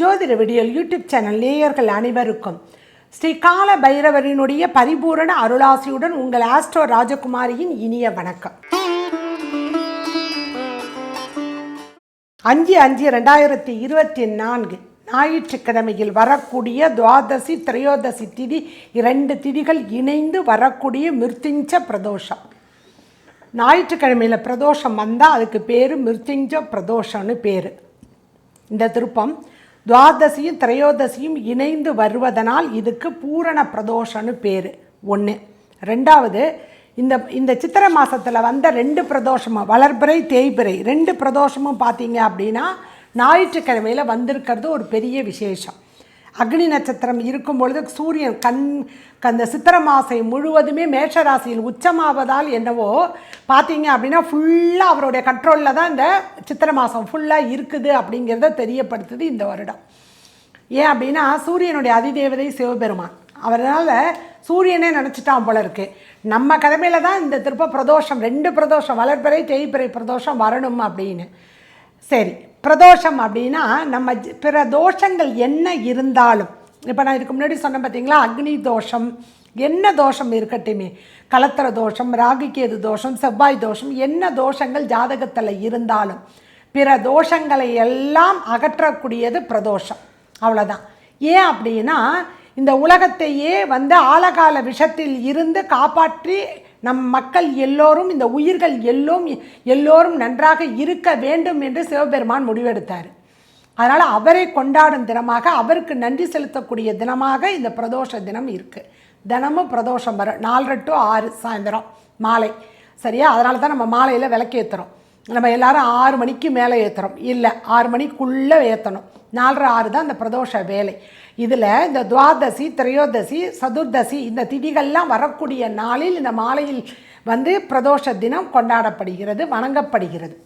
ஜோதிட விடியல் YouTube channel நேயர்கள் அனைவருக்கும் ஸ்ரீ கால பைரவரினுடைய பரிபூரண அருளாசியுடன் உங்கள் ஆஸ்ட்ரோ ராஜகுமாரியின் இனிய வணக்கம். அஞ்சு அஞ்சு ரெண்டாயிரத்தி இருபத்தி நான்கு ஞாயிற்றுக்கிழமையில் வரக்கூடிய துவாதசி திரையோதசி திதி இரண்டு திதிகள் இணைந்து வரக்கூடிய மிருத்திஞ்ச பிரதோஷம். ஞாயிற்றுக்கிழமையில் பிரதோஷம் வந்தால் அதுக்கு பேர் மிருத்திஞ்ச பிரதோஷம்னு பேர். இந்த திருப்பம் துவாதசியும் திரையோதசியும் இணைந்து வருவதனால் இதுக்கு பூரண பிரதோஷம்னு பேர். ஒன்று ரெண்டாவது இந்த இந்த சித்திரை மாதத்தில் வந்த ரெண்டு பிரதோஷமும் வளர்பிறை தேய்பிறை ரெண்டு பிரதோஷமும் பார்த்தீங்க அப்படின்னா ஞாயிற்றுக்கிழமையில் வந்திருக்கிறது ஒரு பெரிய விசேஷம். அக்னி நட்சத்திரம் இருக்கும் பொழுது சூரியன் கண் அந்த சித்திர மாசை முழுவதுமே மேஷராசியில் உச்சமாவதால் என்னவோ பார்த்தீங்க அப்படின்னா ஃபுல்லாக அவருடைய கண்ட்ரோலில் தான் இந்த சித்திர மாதம் ஃபுல்லாக இருக்குது அப்படிங்கிறத தெரியப்படுத்துது இந்த வருடம். ஏன் அப்படின்னா சூரியனுடைய அதிதேவதை சிவபெருமான். அவரால் சூரியனே நினச்சிட்டான் போல இருக்கு. நம்ம கடமையில் தான் இந்த திருப்ப பிரதோஷம் ரெண்டு பிரதோஷம் வளர்பிறை தேய்பிறை பிரதோஷம் வரணும் அப்படின்னு. சரி பிரதோஷம் அப்படின்னா நம்ம பிற தோஷங்கள் என்ன இருந்தாலும் இப்போ நான் இதுக்கு முன்னாடி சொன்னேன் பார்த்தீங்களா அக்னி தோஷம் என்ன தோஷம் இருக்கட்டுமே கலத்திர தோஷம் ராகுகேது தோஷம் செவ்வாய் தோஷம் என்ன தோஷங்கள் ஜாதகத்தில் இருந்தாலும் பிற தோஷங்களை எல்லாம் அகற்றக்கூடியது பிரதோஷம். அவ்வளோதான் ஏன் அப்படின்னா இந்த உலகத்தையே வந்து ஆழகால விஷத்தில் இருந்து காப்பாற்றி நம் மக்கள் எல்லோரும் இந்த உயிர்கள் எல்லோரும் எல்லோரும் நன்றாக இருக்க வேண்டும் என்று சிவபெருமான் முடிவெடுத்தார். அதனால் அவரை கொண்டாடும் தினமாக அவருக்கு நன்றி செலுத்தக்கூடிய தினமாக இந்த பிரதோஷ தினம் இருக்குது தினமும் பிரதோஷம் வரும் நாலரை டு ஆறு சாயந்தரம் மாலை. சரியா? அதனால தான் நம்ம மாலையில் விளக்கேற்றுறோம் நம்ம எல்லாரும் ஆறு மணிக்கு மேலே ஏற்றுறோம் இல்லை ஆறு மணிக்குள்ளே ஏற்றணும் நாலரை ஆறு தான் இந்த பிரதோஷ வேலை. இதில் இந்த துவாதசி திரையோதசி சதுர்தசி இந்த திதிகள்லாம் வரக்கூடிய நாளில் இந்த மாலையில் வந்து பிரதோஷ தினம் கொண்டாடப்படுகிறது வணங்கப்படுகிறது.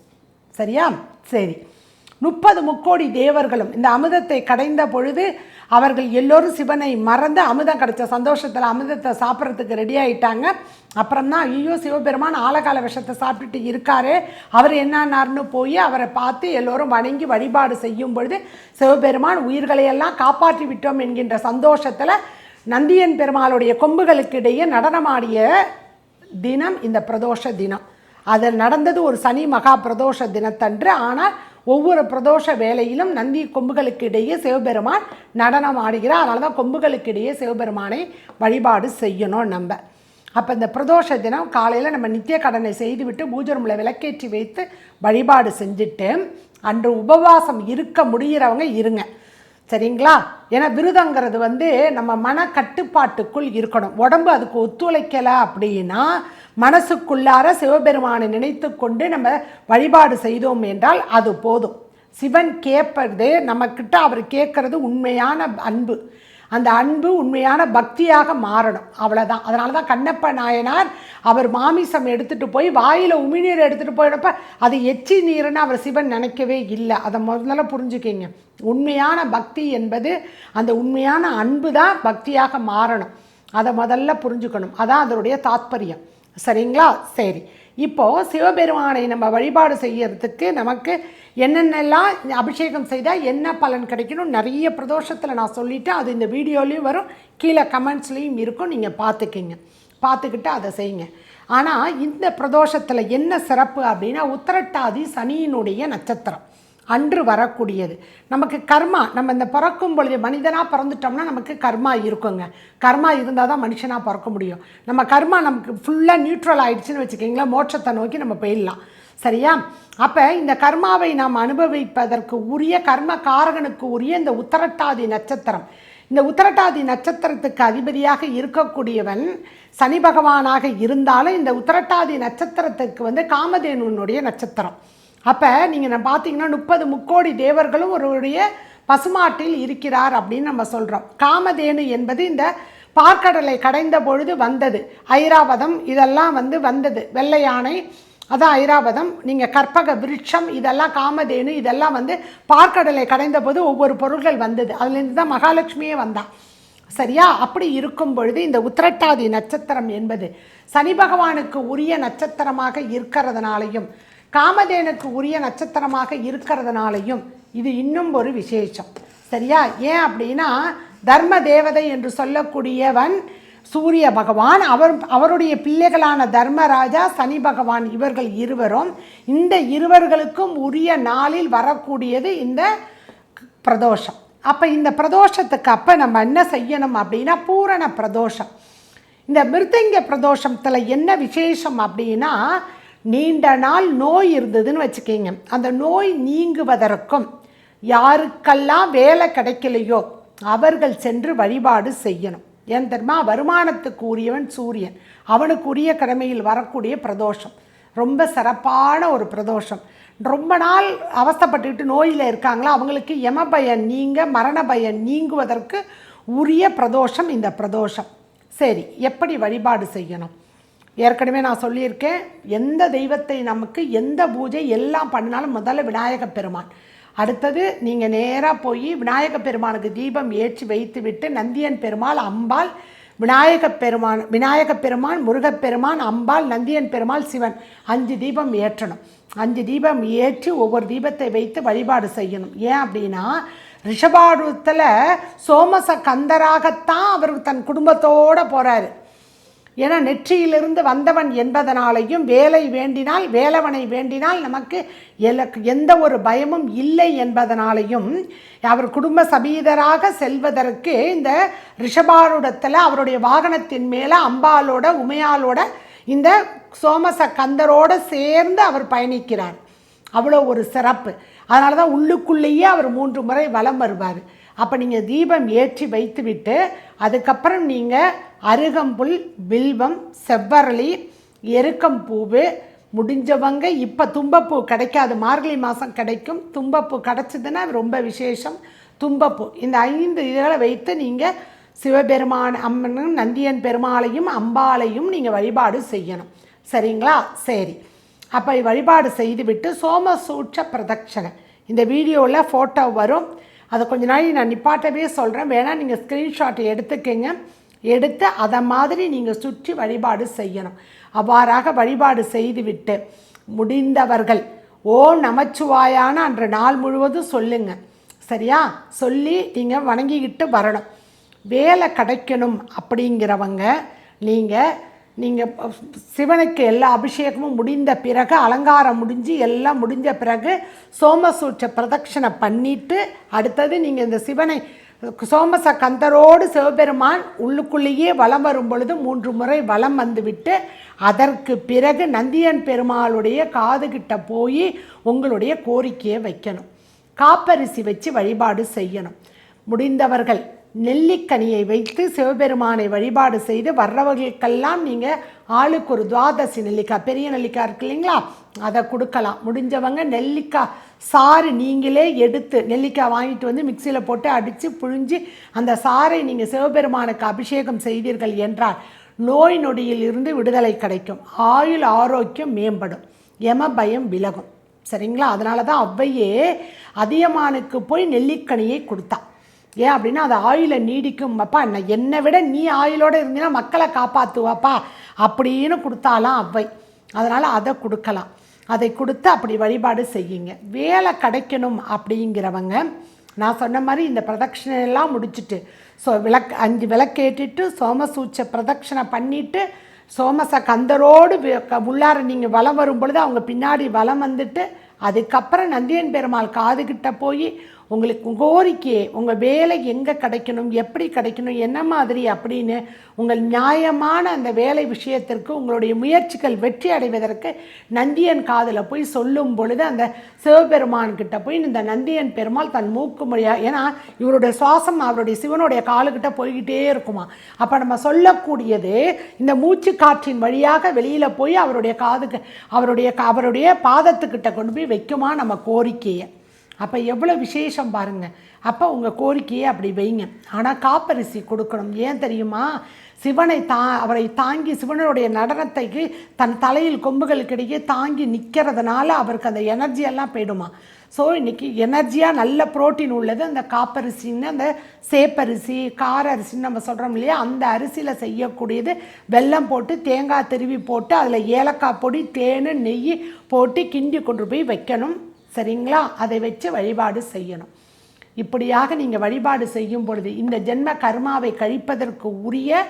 சரியா? சரி. முப்பது முக்கோடி தேவர்களும் இந்த அமிர்தத்தை கடைந்த பொழுது அவர்கள் எல்லோரும் சிவனை மறந்து அமுதம் கிடைச்ச சந்தோஷத்தில் அமுதத்தை சாப்பிட்றதுக்கு ரெடி ஆகிட்டாங்க அப்புறம் தான் ஐயோ சிவபெருமான் ஆலகால விஷத்தை சாப்பிட்டுட்டு இருக்காரு. அவர் என்னானார்னு போய் அவரை பார்த்து எல்லோரும் வணங்கி வழிபாடு செய்யும் பொழுது சிவபெருமான் உயிர்களை எல்லாம் காப்பாற்றி விட்டோம் என்கின்ற சந்தோஷத்தில் நந்தியன் பெருமாளுடைய கொம்புகளுக்கு இடையே நடனமாடிய தினம் இந்த பிரதோஷ தினம். அதில் நடந்தது ஒரு சனி மகா பிரதோஷ தினத்தன்று. ஆனால் ஒவ்வொரு பிரதோஷ வேலையிலும் நந்தி கொம்புகளுக்கு இடையே சிவபெருமான் நடனம் ஆடுகிறார். அதனால தான் கொம்புகளுக்கு இடையே சிவபெருமானை வழிபாடு செய்யணும் நம்ம. அப்போ இந்த பிரதோஷ தினம் காலையில் நம்ம நித்திய கடனை செய்துவிட்டு பூஜை ரூமில் விளக்கேற்றி வைத்து வழிபாடு செஞ்சுட்டு அன்று உபவாசம் இருக்க முடிகிறவங்க இருங்க. சரிங்களா? ஏன்னா விரதங்கிறது வந்து நம்ம மன கட்டுப்பாட்டுக்குள் இருக்கணும். உடம்பு அதுக்கு ஒத்துழைக்கலை அப்படின்னா மனசுக்குள்ளார சிவபெருமானை நினைத்து கொண்டு நம்ம வழிபாடு செய்தோம் என்றால் அது போதும். சிவன் கேட்பது நம்மக்கிட்ட அவர் கேட்கறது உண்மையான அன்பு. அந்த அன்பு உண்மையான பக்தியாக மாறணும். அவ்வளோதான் அதனால தான் கண்ணப்ப நாயனார் அவர் மாமிசம் எடுத்துகிட்டு போய் வாயில் உமிநீர் எடுத்துகிட்டு போயிடப்ப அது எச்சி நீருன்னு அவர் சிவன் நினைக்கவே இல்லை. அதை முதல்ல புரிஞ்சுக்கிங்க. உண்மையான பக்தி என்பது அந்த உண்மையான அன்பு தான் பக்தியாக மாறணும். அதை முதல்ல புரிஞ்சுக்கணும். அதான் அதனுடைய தாத்பரியம். சரிங்களா? சரி. இப்போது சிவபெருமானை நம்ம வழிபாடு செய்யறதுக்கு நமக்கு என்னென்னலாம் அபிஷேகம் செய்தால் என்ன பலன் கிடைக்கணும் நிறைய பிரதோஷத்தில் நான் சொல்லிட்டேன் அது இந்த வீடியோலையும் வரும். கீழே கமெண்ட்ஸ்லேயும் இருக்கும். நீங்கள் பார்த்துக்கிங்க. பார்த்துக்கிட்டு அதை செய்யுங்க. ஆனால் இந்த பிரதோஷத்தில் என்ன சிறப்பு அப்படின்னா உத்தரட்டாதி சனியினுடைய நட்சத்திரம். அன்று வரக்கூடியது. நமக்கு கர்மா நம்ம இந்த பிறக்கும் பொழுது மனிதனாக பிறந்துட்டோம்னா நமக்கு கர்மா இருக்குங்க. கர்மா இருந்தால் தான் மனுஷனாக பிறக்க முடியும். நம்ம கர்மா நமக்கு ஃபுல்லாக நியூட்ரல் ஆகிடுச்சின்னு வச்சுக்கிங்களேன் மோட்சத்தை நோக்கி நம்ம போயிடலாம். சரியா? அப்போ இந்த கர்மாவை நாம் அனுபவிப்பதற்கு உரிய கர்ம காரகனுக்கு உரிய இந்த உத்தரட்டாதி நட்சத்திரம். இந்த உத்தரட்டாதி நட்சத்திரத்துக்கு அதிபதியாக இருக்கக்கூடியவன் சனி பகவானாக இருந்தாலும் இந்த உத்தரட்டாதி நட்சத்திரத்துக்கு வந்து காமதேனுனுடைய நட்சத்திரம். அப்போ நீங்கள் நான் பார்த்தீங்கன்னா முப்பது முக்கோடி தேவர்களும் ஒருவருடைய பசுமாட்டில் இருக்கிறார் அப்படின்னு நம்ம சொல்கிறோம் காமதேனு என்பது இந்த பார்க்கடலை கடைந்த பொழுது வந்தது. ஐராவதம் இதெல்லாம் வந்து வந்தது. வெள்ளை யானை அதான் ஐராவதம். நீங்கள் கற்பக விருட்சம் இதெல்லாம் காமதேனு இதெல்லாம் வந்து பார்க்கடலை கடைந்த போது ஒவ்வொரு பொருள்கள் வந்தது. அதுலேருந்து தான் மகாலட்சுமியே வந்தான் சரியா? அப்படி இருக்கும் பொழுது இந்த உத்திரட்டாதி நட்சத்திரம் என்பது சனி பகவானுக்கு உரிய நட்சத்திரமாக இருக்கிறதுனாலையும் காமதேனுக்கு உரிய நட்சத்திரமாக இருக்கிறதுனாலையும் இது இன்னும் ஒரு விசேஷம். சரியா? ஏன் அப்படின்னா தர்ம தேவதை என்று சொல்லக்கூடியவன் சூரிய பகவான் அவர் அவருடைய பிள்ளைகளான தர்மராஜா சனி பகவான் இவர்கள் இருவரும் இந்த இருவர்களுக்கும் உரிய நாளில் வரக்கூடியது இந்த பிரதோஷம். அப்போ இந்த பிரதோஷத்துக்கு அப்போ நம்ம என்ன செய்யணும் அப்படின்னா பூரண பிரதோஷம். இந்த மிருதங்க பிரதோஷத்தில் என்ன விசேஷம் அப்படின்னா நீண்ட நாள் நோய் இருந்ததுன்னு வச்சுக்கிங்க. அந்த நோய் நீங்குவதற்கும் யாருக்கெல்லாம் வேலை கிடைக்கலையோ அவர்கள் சென்று வழிபாடு செய்யணும். ஏன் தெரியுமா? வருமானத்துக்கு உரியவன் சூரியன். அவனுக்கு உரிய கடமையில் வரக்கூடிய பிரதோஷம். ரொம்ப சிறப்பான ஒரு பிரதோஷம். ரொம்ப நாள் அவஸ்தப்பட்டுக்கிட்டு நோயில் இருக்காங்களோ? அவங்களுக்கு யம பயன் நீங்க மரண பயம் நீங்குவதற்கு உரிய பிரதோஷம் இந்த பிரதோஷம். சரி எப்படி வழிபாடு செய்யணும்? ஏற்கனவே நான் சொல்லியிருக்கேன் எந்த தெய்வத்தை நமக்கு எந்த பூஜை எல்லாம் பண்ணினாலும் முதல்ல விநாயக பெருமான். அடுத்தது நீங்கள் நேராக போய் விநாயக பெருமானுக்கு தீபம் ஏற்றி வைத்து விட்டு நந்தியன் பெருமாள் அம்பாள் விநாயக பெருமான் விநாயக பெருமான் முருகப்பெருமான் அம்பாள் நந்தியன் பெருமாள் சிவன் அஞ்சு தீபம் ஏற்றணும். அஞ்சு தீபம் ஏற்றி ஒவ்வொரு தீபத்தை வைத்து வழிபாடு செய்யணும். ஏன் அப்படின்னா ரிஷபாடுத்தில் சோமச கந்தராகத்தான் அவர் தன் குடும்பத்தோடு போகிறாரு ஏன்னா நெற்றியிலிருந்து வந்தவன் என்பதனாலையும் வேலை வேண்டினால் வேலவனை வேண்டினால் நமக்கு எலக்கு எந்த ஒரு பயமும் இல்லை என்பதனாலையும் அவர் குடும்ப சபீதராக செல்வதற்கு இந்த ரிஷபாரூடத்தில் அவருடைய வாகனத்தின் மேலே அம்பாலோட உமையாலோட இந்த சோமச கந்தரோடு சேர்ந்து அவர் பயணிக்கிறார். அவ்வளோ ஒரு சிறப்பு. அதனால தான் உள்ளுக்குள்ளேயே அவர் மூன்று முறை வலம் வருவார். அப்போ நீங்கள் தீபம் ஏற்றி வைத்துவிட்டு அதுக்கப்புறம் நீங்கள் அருகம்புல் வில்வம் செவ்வரளி எருக்கம்பூவு முடிஞ்சவங்க இப்போ தும்பப்பூ கிடைக்காது. மார்கழி மாதம் கிடைக்கும். தும்பப்பூ கிடச்சிதுன்னா ரொம்ப விசேஷம். தும்பப்பூ. இந்த ஐந்து இதுகளை வைத்து நீங்கள் சிவபெருமான் அம்மனும் நந்தியன் பெருமாளையும் அம்பாளையும் நீங்கள் வழிபாடு செய்யணும். சரிங்களா? சரி. அப்போ வழிபாடு செய்துவிட்டு சோமசூட்ச பிரதட்சணை. இந்த வீடியோவில் ஃபோட்டோ வரும். அதை கொஞ்ச நாள் நான் நிப்பாட்டவே சொல்கிறேன் வேணால் நீங்கள் ஸ்க்ரீன்ஷாட் எடுத்துக்கங்க. எடுத்து அதை மாதிரி நீங்கள் சுற்றி வழிபாடு செய்யணும். அவ்வாறாக வழிபாடு செய்துவிட்டு முடிந்தவர்கள் ஓ நமச்சிவாயான அன்று நாள் முழுவதும் சொல்லுங்கள் சரியா? சொல்லி நீங்கள் வணங்கிக்கிட்டு வரணும். வேலை கிடைக்கணும் அப்படிங்கிறவங்க நீங்கள் நீங்கள் சிவனுக்கு எல்லா அபிஷேகமும் முடிந்த பிறகு அலங்காரம் முடிஞ்சு எல்லாம் முடிஞ்ச பிறகு சோமசூற்ற பிரதட்சணை பண்ணிவிட்டு அடுத்தது நீங்கள் இந்த சிவனை சோமச கந்தரோடு சிவபெருமான் உள்ளுக்குள்ளேயே வலம் வரும் பொழுது மூன்று முறை வலம் வந்துவிட்டு அதற்கு பிறகு நந்தியன் பெருமாளுடைய காது கிட்ட போய் உங்களுடைய கோரிக்கையை வைக்கணும். காப்பரிசி வச்சு வழிபாடு செய்யணும். முடிந்தவர்கள் நெல்லிக்கனியை வைத்து சிவபெருமானை வழிபாடு செய்து வர்றவர்களுக்கெல்லாம் நீங்கள் ஆளுக்கு ஒரு துவாதசி நெல்லிக்காய் பெரிய நெல்லிக்காய் இருக்கு இல்லைங்களா? அதை கொடுக்கலாம். முடிஞ்சவங்க நெல்லிக்காய் சாறு நீங்களே எடுத்து நெல்லிக்காய் வாங்கிட்டு வந்து மிக்சியில் போட்டு அடித்து புழிஞ்சு அந்த சாறை நீங்கள் சிவபெருமானுக்கு அபிஷேகம் செய்தீர்கள் என்றால் நோய் நொடியில் இருந்து விடுதலை கிடைக்கும். ஆயுள் ஆரோக்கியம் மேம்படும். எம பயம் விலகும். சரிங்களா? அதனால தான் அவ்வையே அதியமானுக்கு போய் நெல்லிக்கனியை கொடுத்தான் ஏன் அப்படின்னா அது ஆயிலை நீடிக்கும். அப்பா நான் என்னை விட நீ ஆயிலோடு இருந்தீங்கன்னா மக்களை காப்பாற்றுவாப்பா அப்படின்னு கொடுத்தாலாம் அவ்வை அதனால் அதை கொடுக்கலாம். அதை கொடுத்து அப்படி வழிபாடு செய்யுங்க. வேலை கிடைக்கணும் அப்படிங்கிறவங்க நான் சொன்ன மாதிரி இந்த பிரதட்சிணையெல்லாம் முடிச்சுட்டு ஸோ விளக்கு அஞ்சு விளக்கேற்றிட்டு சோமசூச்ச பிரதட்சணை பண்ணிவிட்டு சோமச கந்தரோடு உள்ளார நீங்கள் வலம் வரும் பொழுது அவங்க பின்னாடி வலம் வந்துட்டு அதுக்கப்புறம் நந்தியன் பெருமாள் காதுகிட்ட போய் உங்களுக்கு கோரிக்கையை உங்கள் வேலை எங்கே கிடைக்கணும் எப்படி கிடைக்கணும் என்ன மாதிரி அப்படின்னு உங்கள் நியாயமான அந்த வேலை விஷயத்திற்கு உங்களுடைய முயற்சிகள் வெற்றி அடைவதற்கு நந்தியன் காதில் போய் சொல்லும் பொழுது அந்த சிவபெருமான்கிட்ட போய் இந்த நந்தியன் பெருமாள் தன் மூக்கு மொழியாக ஏன்னா இவருடைய சுவாசம் அவருடைய சிவனுடைய காலுக்கிட்ட போய்கிட்டே இருக்குமா. அப்போ நம்ம சொல்லக்கூடியது இந்த மூச்சு காற்றின் வழியாக வெளியில் போய் அவருடைய காதுக்கு அவருடைய அவருடைய பாதத்துக்கிட்ட கொண்டு போய் வைக்குமா நம்ம கோரிக்கையை. அப்போ எவ்வளோ விசேஷம் பாருங்கள் அப்போ உங்கள் கோரிக்கையை அப்படி வைங்க. ஆனால் காப்பரிசி கொடுக்கணும். ஏன் தெரியுமா? சிவனை தா அவரை தாங்கி சிவனுடைய நடனத்தைக்கு தன் தலையில் கொம்புகளுக்கிடையே தாங்கி நிற்கிறதுனால அவருக்கு அந்த எனர்ஜி எல்லாம் போயிடுமா? ஸோ இன்றைக்கி எனர்ஜியாக நல்ல புரோட்டீன் உள்ளது. அந்த காப்பரிசின்னு அந்த சேப்பரிசி கார அரிசின்னு நம்ம சொல்கிறோம் இல்லையா? அந்த அரிசியில் செய்யக்கூடியது வெல்லம் போட்டு தேங்காய் திருவி போட்டு அதில் ஏலக்காய் பொடி தேன் நெய் போட்டு கிண்டி கொண்டு போய் வைக்கணும். சரிங்களா? அதை வச்சு வழிபாடு செய்யணும். இப்படியாக நீங்கள் வழிபாடு செய்யும் பொழுது இந்த ஜென்ம கர்மாவை கழிப்பதற்கு உரிய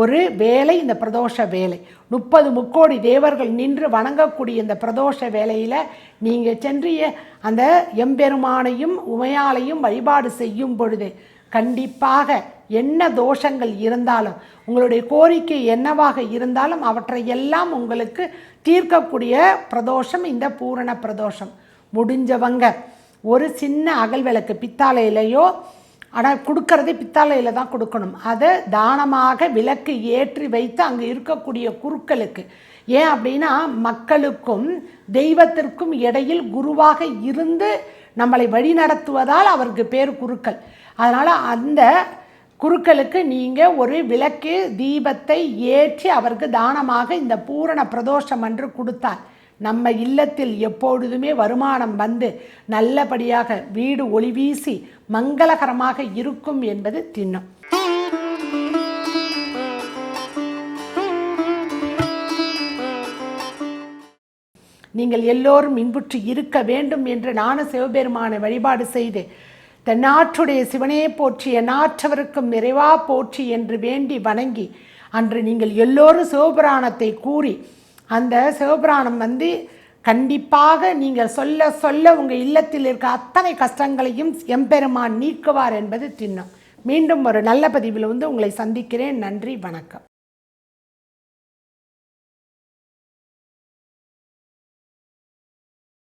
ஒரு வேலை இந்த பிரதோஷ வேலை. முப்பது முக்கோடி தேவர்கள் நின்று வணங்கக்கூடிய இந்த பிரதோஷ வேலையில் நீங்கள் சென்றிய அந்த எம்பெருமானையும் உமையாலையும் வழிபாடு செய்யும் பொழுது கண்டிப்பாக என்ன தோஷங்கள் இருந்தாலும் உங்களுடைய கோரிக்கை என்னவாக இருந்தாலும் அவற்றை எல்லாம் உங்களுக்கு தீர்க்கக்கூடிய பிரதோஷம் இந்த பூரண பிரதோஷம். முடிஞ்சவங்க. ஒரு சின்ன அகல் விளக்கு பித்தாலையிலையோ ஆனால் கொடுக்கறதே பித்தாலையில் தான் கொடுக்கணும். அதை தானமாக விளக்கு ஏற்றி வைத்து அங்கே இருக்கக்கூடிய குருக்களுக்கு. ஏன் அப்படின்னா மக்களுக்கும் தெய்வத்திற்கும் இடையில் குருவாக இருந்து நம்மளை வழிநடத்துவதால் அவருக்கு பேர் குருக்கள். அதனால் அந்த குருக்களுக்கு நீங்கள் ஒரு விளக்கு தீபத்தை ஏற்றி அவருக்கு தானமாக இந்த பூரண பிரதோஷம் என்று கொடுத்தார் நம்ம இல்லத்தில் எப்பொழுதுமே வருமானம் வந்து நல்லபடியாக வீடு ஒளி வீசி மங்களகரமாக இருக்கும் என்பது திண்ணம். நீங்கள் எல்லோரும் இன்புற்று இருக்க வேண்டும் என்று நான சிவபெருமானை வழிபாடு செய்து தென்னாற்றுடைய சிவனே போற்றி என்னாற்றவருக்கும் நிறைவா போற்றி என்று வேண்டி வணங்கி அன்று நீங்கள் எல்லோரும் சிவபுராணத்தை கூறி அந்த சிவபுராணம் வந்து கண்டிப்பாக நீங்கள் சொல்ல சொல்ல உங்கள் இல்லத்தில் இருக்க அத்தனை கஷ்டங்களையும் எம்பெருமான் நீக்குவார் என்பது திண்ணம். மீண்டும் ஒரு நல்ல பதிவில் வந்து உங்களை சந்திக்கிறேன். நன்றி வணக்கம்.